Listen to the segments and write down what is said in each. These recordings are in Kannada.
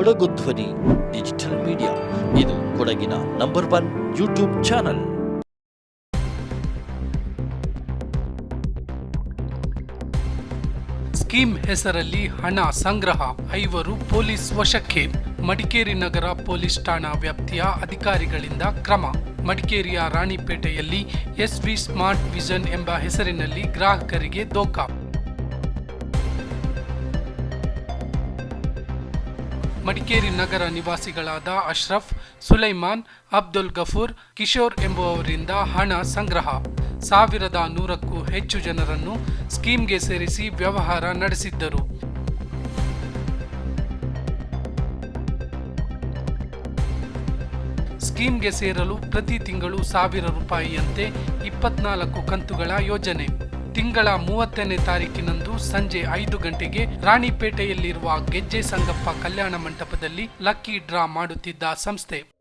ಕೊಡಗು ಧ್ವನಿ, ಡಿಜಿಟಲ್ ಮೀಡಿಯಾ. ಇದು ಕೊಡಗಿನ number one YouTube channel. Scheme ಹೆಸರಲ್ಲಿ ಹಣ ಸಂಗ್ರಹ, ಐವರು ಪೊಲೀಸ್ ವಶಕ್ಕೆ. ಮಡಿಕೇರಿ ನಗರ ಪೊಲೀಸ್ ಠಾಣಾ ವ್ಯಾಪ್ತಿಯ ಅಧಿಕಾರಿಗಳಿಂದ ಕ್ರಮ. ಮಡಿಕೇರಿಯ ರಾಣಿಪೇಟೆಯಲ್ಲಿ ಎಸ್ವಿ ಸ್ಮಾರ್ಟ್ ವಿಷನ್ ಎಂಬ ಹೆಸರಿನಲ್ಲಿ ಗ್ರಾಹಕರಿಗೆ ದೋಖಾ. ಮಡಿಕೇರಿ ನಗರ ನಿವಾಸಿಗಳಾದ ಅಶ್ರಫ್, ಸುಲೈಮಾನ್, ಅಬ್ದುಲ್ ಗಫೂರ್, ಕಿಶೋರ್ ಎಂಬುವವರಿಂದ ಹಣ ಸಂಗ್ರಹ. ಸಾವಿರದ ನೂರಕ್ಕೂ ಹೆಚ್ಚು ಜನರನ್ನು ಸ್ಕೀಮ್ಗೆ ಸೇರಿಸಿ ವ್ಯವಹಾರ ನಡೆಸಿದ್ದರು. ಸ್ಕೀಮ್ಗೆ ಸೇರಲು ಪ್ರತಿ ತಿಂಗಳು ಸಾವಿರ ರೂಪಾಯಿಯಂತೆ ಇಪ್ಪತ್ನಾಲ್ಕು ಕಂತುಗಳ ಯೋಜನೆ. ತಿಂಗಳ ಮೂವತ್ತನೇ ತಾರೀಕಿನಂದು ಸಂಜೆ ಐದು ಗಂಟೆಗೆ ರಾಣಿಪೇಟೆಯಲ್ಲಿರುವ ಗೆಜ್ಜೆ ಸಂಗಪ್ಪ ಕಲ್ಯಾಣ ಮಂಟಪದಲ್ಲಿ ಲಕ್ಕಿ ಡ್ರಾ ಮಾಡುತ್ತಿದ್ದ ಸಂಸ್ಥೆ.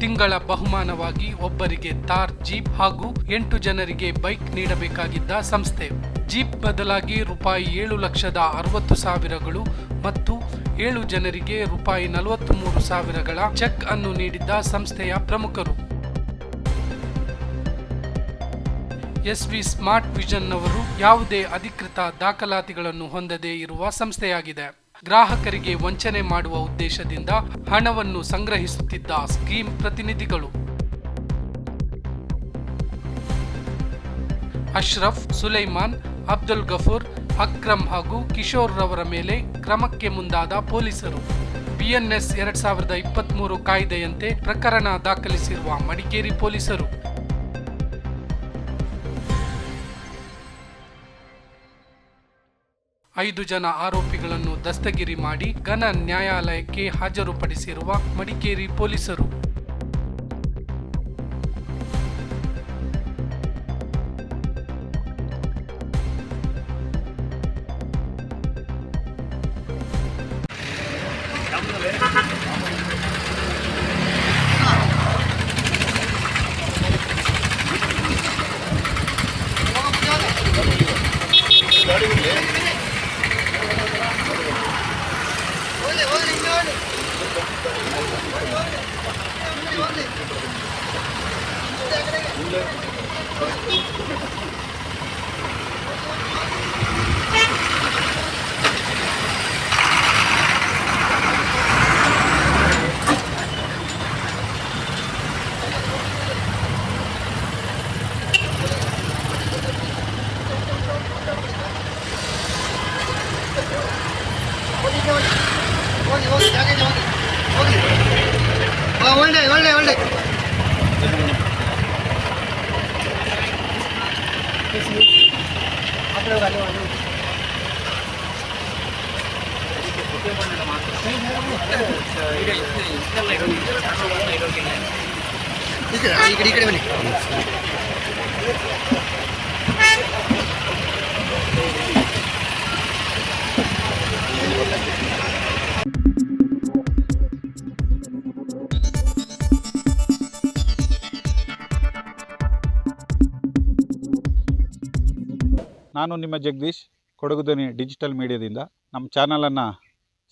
ತಿಂಗಳ ಬಹುಮಾನವಾಗಿ ಒಬ್ಬರಿಗೆ ತಾರ್ ಜೀಪ್ ಹಾಗೂ ಎಂಟು ಜನರಿಗೆ ಬೈಕ್ ನೀಡಬೇಕಾಗಿದ್ದ ಸಂಸ್ಥೆ. ಜೀಪ್ ಬದಲಾಗಿ ರೂಪಾಯಿ ಏಳು ಲಕ್ಷದ ಅರವತ್ತು ಸಾವಿರಗಳು ಮತ್ತು ಏಳು ಜನರಿಗೆ ರೂಪಾಯಿ ನಲವತ್ತ್ ಮೂರು ಸಾವಿರಗಳ ಚೆಕ್ ಅನ್ನು ನೀಡಿದ್ದ ಸಂಸ್ಥೆಯ ಪ್ರಮುಖರು. ಎಸ್ವಿ ಸ್ಮಾರ್ಟ್ ವಿಷನ್ ಅವರು ಯಾವುದೇ ಅಧಿಕೃತ ದಾಖಲಾತಿಗಳನ್ನು ಹೊಂದದೇ ಇರುವ ಸಂಸ್ಥೆಯಾಗಿದೆ. ಗ್ರಾಹಕರಿಗೆ ವಂಚನೆ ಮಾಡುವ ಉದ್ದೇಶದಿಂದ ಹಣವನ್ನು ಸಂಗ್ರಹಿಸುತ್ತಿದ್ದ ಸ್ಕೀಮ್ ಪ್ರತಿನಿಧಿಗಳು. ಅಶ್ರಫ್, ಸುಲೈಮಾನ್, ಅಬ್ದುಲ್ ಗಫೂರ್, ಅಕ್ರಮ್ ಹಾಗೂ ಕಿಶೋರ್ ರವರ ಮೇಲೆ ಕ್ರಮಕ್ಕೆ ಮುಂದಾದ ಪೊಲೀಸರು. ಬಿಎನ್ಎಸ್ ಎರಡ್ ಸಾವಿರದ ಇಪ್ಪತ್ಮೂರು ಕಾಯ್ದೆಯಂತೆ ಪ್ರಕರಣ ದಾಖಲಿಸಿರುವ ಮಡಿಕೇರಿ ಪೊಲೀಸರು. ಐದು ಜನ ಆರೋಪಿಗಳನ್ನು ದಸ್ತಗಿರಿ ಮಾಡಿ ಘನ ನ್ಯಾಯಾಲಯಕ್ಕೆ ಹಾಜರುಪಡಿಸಿರುವ ಮಡಿಕೇರಿ ಪೊಲೀಸರು. ನಾನು ನಿಮ್ಮ ಜಗದೀಶ್ ಕೊಡಗುದನಿ ಡಿಜಿಟಲ್ ಮೀಡಿಯಾದಿಂದ ನಮ್ಮ ಚಾನಲನ್ನು